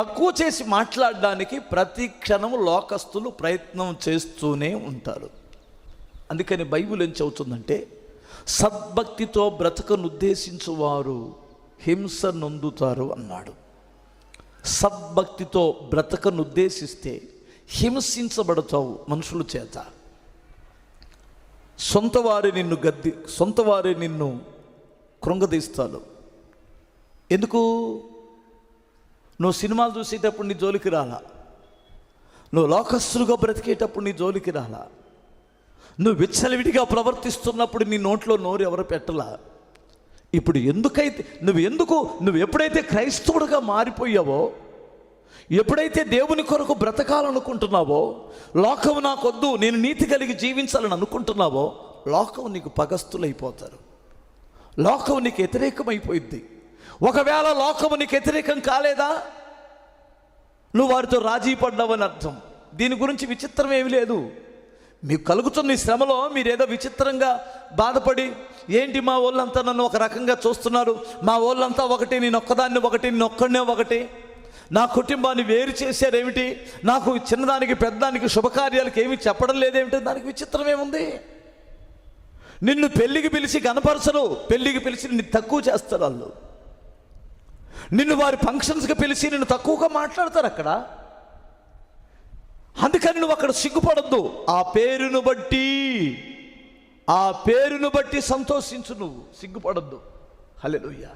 తక్కువ చేసి మాట్లాడడానికి ప్రతి క్షణం లోకస్తులు ప్రయత్నం చేస్తూనే ఉంటారు. అందుకని బైబిల్ ఏం చెబుతుందంటే సద్భక్తితో బ్రతకను ఉద్దేశించువారు హింస నొందుతారు అన్నాడు. సద్భక్తితో బ్రతకను ఉద్దేశిస్తే హింసించబడతావు మనుషుల చేత. సొంత వారి నిన్ను గద్ది సొంత వారి నిన్ను కృంగదీస్తారు. ఎందుకు? నువ్వు సినిమాలు చూసేటప్పుడు నీ జోలికి రాలా. నువ్వు లోకస్తులుగా బ్రతికేటప్పుడు నీ జోలికి రాలా. నువ్వు విచ్చలవిడిగా ప్రవర్తిస్తున్నప్పుడు నీ నోట్లో నోరు ఎవరు పెట్టలా? ఇప్పుడు ఎందుకైతే నువ్వు ఎందుకు నువ్వు ఎప్పుడైతే క్రైస్తవుడుగా మారిపోయావో ఎప్పుడైతే దేవుని కొరకు బ్రతకాలనుకుంటున్నావో లోకం నాకొద్దు నేను నీతి కలిగి జీవించాలని అనుకుంటున్నావో లోకం నీకు పగస్తులైపోతారు. లోకం నీకు వ్యతిరేకమైపోయింది ఒకవేళ లోకము నీకు వ్యతిరేకం కాలేదా? నువ్వు వారితో రాజీ పడ్డావని అర్థం. దీని గురించి విచిత్రం ఏమీ లేదు. మీకు కలుగుతున్న ఈ శ్రమలో మీరేదో విచిత్రంగా బాధపడి ఏంటి మా వాళ్ళంతా నన్ను ఒక రకంగా చూస్తున్నారు? మా వాళ్ళంతా ఒకటి నేను ఒక్కదాన్ని ఒకటి నేను ఒక్కడనే ఒకటి. నా కుటుంబాన్ని వేరు చేశారేమిటి? నాకు చిన్నదానికి పెద్దదానికి శుభకార్యాలకు ఏమి చెప్పడం లేదేమిటి? దానికి విచిత్రం ఏముంది? నిన్ను పెళ్ళికి పిలిచి కనపరచరు పెళ్ళికి పిలిచి నిన్ను తక్కువ చేస్తారు వాళ్ళు. నిన్ను వారి ఫంక్షన్స్కి పిలిచి నిన్ను తక్కువగా మాట్లాడతారు అక్కడ. అందుకని నువ్వు అక్కడ సిగ్గుపడద్దు. ఆ పేరును బట్టి ఆ పేరును బట్టి సంతోషించు నువ్వు. సిగ్గుపడద్దు. హల్లెలూయా